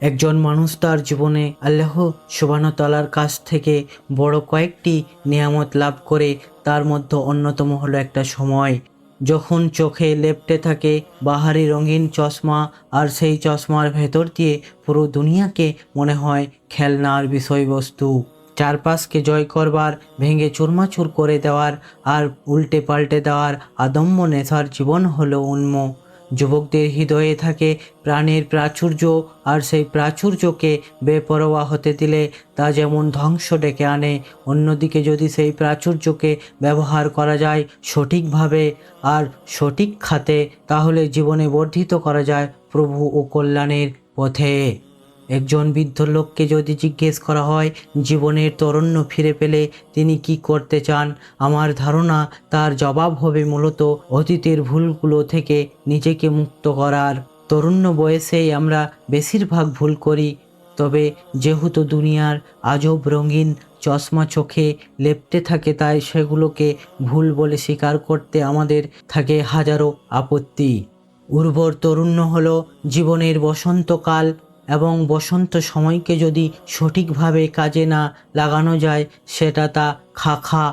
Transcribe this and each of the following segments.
একজন মানুষ তার জীবনে আল্লাহ সুবানতালার কাছ থেকে বড় কয়েকটি নিয়ামত লাভ করে তার মধ্যে অন্যতম হলো একটা সময়। যখন চোখে লেপটে থাকে বাহারি রঙিন চশমা আর সেই চশমার ভেতর দিয়ে পুরো দুনিয়াকে মনে হয় খেলনার বিষয়বস্তু। চারপাশকে জয় করবার, ভেঙে চুরমাচুর করে দেওয়ার আর উল্টে পাল্টে দেওয়ার আদম্য নেশার জীবন হলো উন্ম। যুবকদের হৃদয়ে থাকে প্রাণের প্রাচুর্য আর সেই প্রাচুর্যকে বেপরোয়া হতে দিলে তা যেমন ধ্বংস ডেকে আনে, অন্যদিকে যদি সেই প্রাচুর্যকে ব্যবহার করা যায় সঠিকভাবে আর সঠিক খাতে, তাহলে জীবনে বর্ধিত করা যায় প্রভু ও কল্যাণের পথে। একজন বৃদ্ধ লোককে যদি জিজ্ঞেস করা হয়, জীবনের তরুণ্য ফিরে পেলে তিনি কি করতে চান? আমার ধারণা তার জবাব হবে মূলত অতীতের ভুলগুলো থেকে নিজেকে মুক্ত করার। তরুণ্য বয়সেই আমরা বেশিরভাগ ভুল করি, তবে যেহেতু দুনিয়ার আজব রঙিন চশমা চোখে লেপটে থাকে, তাই সেগুলোকে ভুল বলে স্বীকার করতে আমাদের থাকে হাজারো আপত্তি। উর্বর তরুণ্য হলো জীবনের বসন্তকাল এবং বসন্ত সময়কে যদি সঠিকভাবে কাজে না লাগানো যায়, সেটা তা খা খা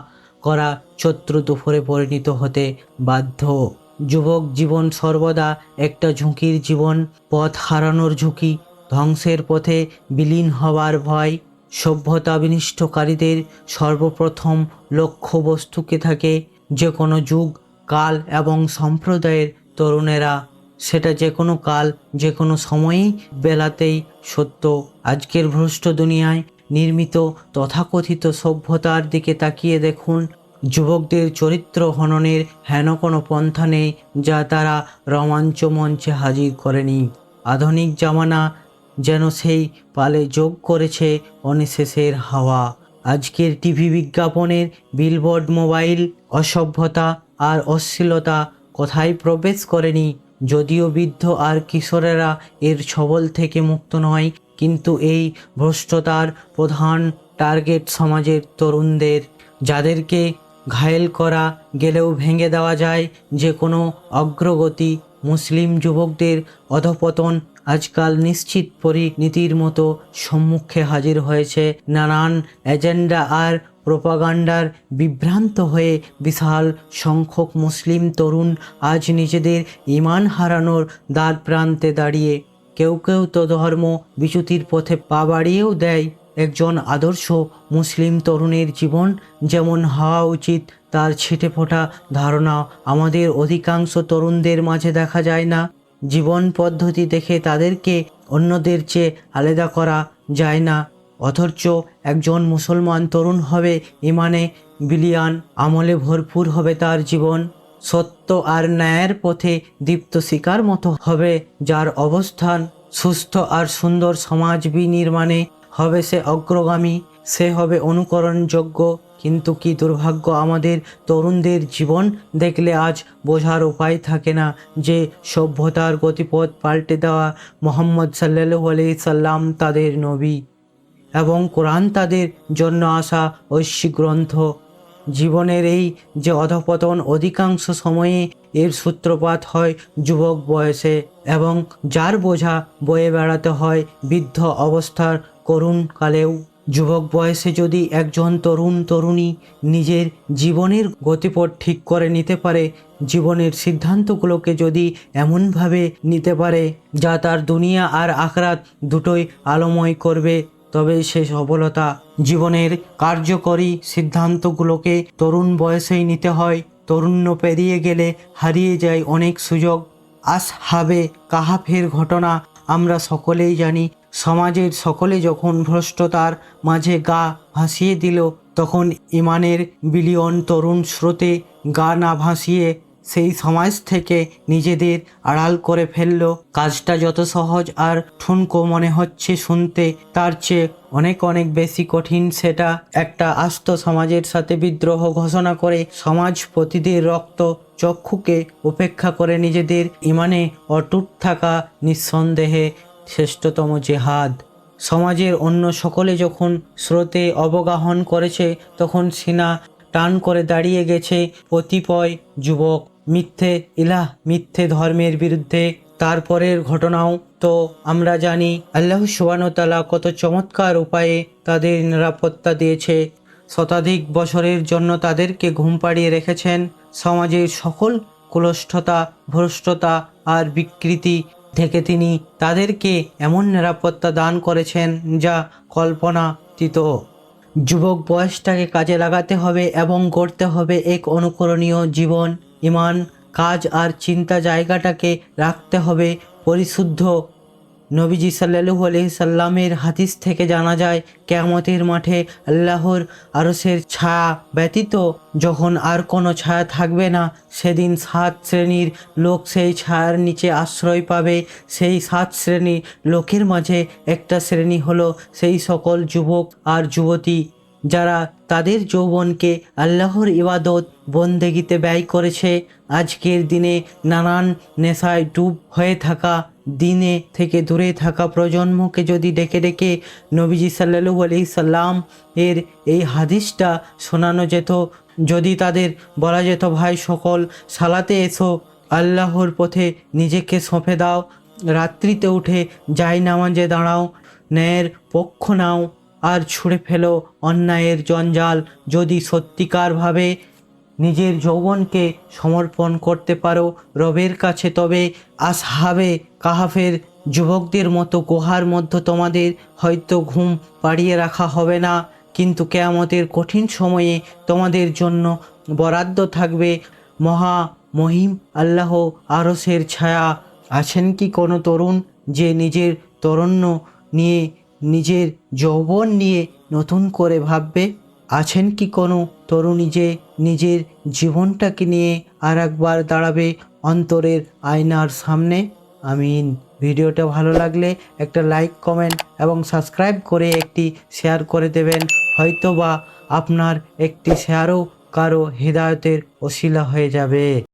করা চৈত্র দুপুরে পরিণত হতে বাধ্য। যুবক জীবন সর্বদা একটা ঝুঁকির জীবন, পথ হারানোর ঝুঁকি, ধ্বংসের পথে বিলীন হওয়ার ভয়। সভ্যতা বিনিষ্টকারীদের সর্বপ্রথম লক্ষ্য বস্তুকে থাকে যে কোনো যুগ, কাল এবং সম্প্রদায়ের তরুণেরা সেটা যে কোনো কাল, যে কোনো সময়েই বেলাতেই সত্য। আজকের ভ্রষ্ট দুনিয়ায় নির্মিত তথাকথিত সভ্যতার দিকে তাকিয়ে দেখুন, যুবকদের চরিত্র হননের হেন কোনো পন্থা নেই যা তারা রোমাঞ্চ মঞ্চে হাজির করেনি। আধুনিক জামানা যেন সেই পালে যোগ করেছে অনিশেষের হাওয়া। আজকের টিভি বিজ্ঞাপনের বিলবোর্ড মোবাইল অসভ্যতা আর অশ্লীলতা কোথায় প্রবেশ করেনি যদিও বৃদ্ধ আর কিশোরেরা এর ছবল থেকে মুক্ত নয়, কিন্তু এই ভ্রষ্টতার প্রধান টার্গেট সমাজের তরুণদের। যাদেরকে ঘায়েল করা গেলেও ভেঙে দেওয়া যায় যে কোনো অগ্রগতি, মুসলিম যুবকদের অধপতন আজকাল নিশ্চিত পরিণীতির মতো সম্মুখে হাজির হয়েছে। নানান এজেন্ডা আর প্রোপাগান্ডার বিভ্রান্ত হয়ে বিশাল সংখ্যক মুসলিম তরুণ আজ নিজেদের ইমান হারানোর দ্বার প্রান্তে দাঁড়িয়ে কেউ কেউ তো ধর্ম বিচ্যুতির পথে পা বাড়িয়েও দেয় একজন আদর্শ মুসলিম তরুণের জীবন। যেমন হওয়া উচিত তার ছিটে ফোটা ধারণা আমাদের অধিকাংশ তরুণদের মাঝে দেখা যায় না। জীবন পদ্ধতি দেখে তাদেরকে অন্যদের চেয়ে আলাদা করা যায় না। অথচ একজন মুসলমান তরুণ হবে, ইমানে বিলিয়ান আমলে ভরপুর হবে তার জীবন। সত্য আর ন্যায়ের পথে দীপ্ত শিকার মতো হবে, যার অবস্থান সুস্থ আর সুন্দর সমাজ বিনির্মাণে হবে সে অগ্রগামী, সে হবে অনুকরণযোগ্য। কিন্তু কি দুর্ভাগ্য আমাদের তরুণদের জীবন দেখলে আজ বোঝার উপায় থাকে না যে সভ্যতার গতিপথ পাল্টে দেওয়া মোহাম্মদ সাল্লু আলি সাল্লাম তাদের নবী। এবং কোরআন তাদের জন্য আসা ঐশ্বিক গ্রন্থ। জীবনের এই যে অধপতন অধিকাংশ সময়ে এর সূত্রপাত হয় যুবক বয়সে এবং যার বোঝা বয়ে বেড়াতে হয় বৃদ্ধ অবস্থার করুণ কালেও। যুবক বয়সে যদি একজন তরুণ তরুণী নিজের জীবনের গতিপথ ঠিক করে নিতে পারে, জীবনের সিদ্ধান্তগুলোকে যদি এমনভাবে নিতে পারে যা তার দুনিয়া আর আখরাত দুটোই আলোময় করবে তবে সে সফলতা জীবনের কার্যকরী সিদ্ধান্তগুলোকে তরুণ বয়সেই নিতে হয়। তরুণ্য পেরিয়ে গেলে হারিয়ে যায় অনেক সুযোগ। আসহাবে কাহাফের ঘটনা আমরা সকলেই জানি। সমাজের সকলে যখন ভ্রষ্টতার মাঝে গা ভাসিয়ে দিল, তখন ইমানের বিলিয়ন তরুণ স্রোতে গা না ভাসিয়ে সেই সমাজ থেকে নিজেদের আড়াল করে ফেলল। কাজটা যত সহজ আর ঠুনকো মনে হচ্ছে শুনতে, তার চেয়ে অনেক অনেক বেশি কঠিন সেটা একটা আস্ত সমাজের সাথে বিদ্রোহ ঘোষণা করে সমাজ প্রতিদের রক্ত চক্ষুকে উপেক্ষা করে নিজেদের ইমানে অটুট থাকা নিঃসন্দেহে শ্রেষ্ঠতম জেহাদ। সমাজের অন্য সকলে যখন স্রোতে অবগাহন করেছে, তখন সিনা টান করে দাঁড়িয়ে গেছে কতিপয় যুবক। মিথ্যে, ইলাহ, মিথ্যে ধর্মের বিরুদ্ধে তারপরের ঘটনাও তো আমরা জানি। আল্লাহ সুবানতালা কত চমৎকার উপায়ে তাদের নিরাপত্তা দিয়েছে। শতাধিক বছরের জন্য তাদেরকে ঘুম পাড়িয়ে রেখেছেন। সমাজের সকল কুলষ্ঠতা, ভ্রষ্টতা আর বিকৃতি থেকে তিনি তাদেরকে এমন নিরাপত্তা দান করেছেন যা কল্পনাতীত। যুবক বয়সটাকে কাজে লাগাতে হবে এবং গড়তে হবে এক অনুকরণীয় জীবন, ইমান, কাজ আর চিন্তা জায়গাটাকে রাখতে হবে পরিশুদ্ধ নবীজি আলাইহি সাল্লামের হাদিস থেকে জানা যায়, কেয়ামতের মাঠে আল্লাহর আরসের ছায়া ব্যতীত যখন আর কোনো ছায়া থাকবে না, সেদিন সাত শ্রেণির লোক সেই ছায়ার নিচে আশ্রয় পাবে। সেই সাত শ্রেণির লোকের মাঝে একটা শ্রেণি হলো সেই সকল যুবক আর যুবতী, যারা তাদের যৌবনকে আল্লাহর ইবাদত বন্দেগিতে ব্যয় করেছে। আজকের দিনে নানান নেশায় ডুব হয়ে থাকা দিনে থেকে দূরে থাকা প্রজন্মকে যদি ডেকে ডেকে নবীজি সাল্লু আলি সাল্লাম এর এই হাদিসটা শোনানো যেত, যদি তাদের বলা যেত, ভাই, সকল সালাতে এসো, আল্লাহর পথে নিজেকে সঁপে দাও, রাত্রিতে উঠে যাই নামাজে দাঁড়াও, ন্যায়ের পক্ষ নাও, আর ছুঁড়ে ফেলো অন্যায়ের জঞ্জাল। যদি সত্যিকারভাবে নিজের যৌবনকে সমর্পণ করতে পারো রবের কাছে। তবে আসহাবে কাহাফের যুবকদের মতো গুহার মধ্যে তোমাদের হয়তো ঘুম পাড়িয়ে রাখা হবে না। কিন্তু কেয়ামতের কঠিন সময়ে তোমাদের জন্য বরাদ্দ থাকবে। মহা মহিম আল্লাহ আরসের ছায়া। আছেন কি কোনো তরুণ যে নিজের তরুণ্য নিয়ে, নিজের যৌবন নিয়ে নতুন করে ভাববে? আছেন কি কোনো তরুণী যে নিজের জীবনটাকে নিয়ে আর একবার দাঁড়াবে অন্তরের আয়নার সামনে? আমিন। ভিডিওটা ভালো লাগলে একটা লাইক কমেন্ট এবং সাবস্ক্রাইব করে একটি শেয়ার করে দেবেন। হয়তোবা আপনার একটি শেয়ারও কারও হৃদায়তের অশিলা হয়ে যাবে।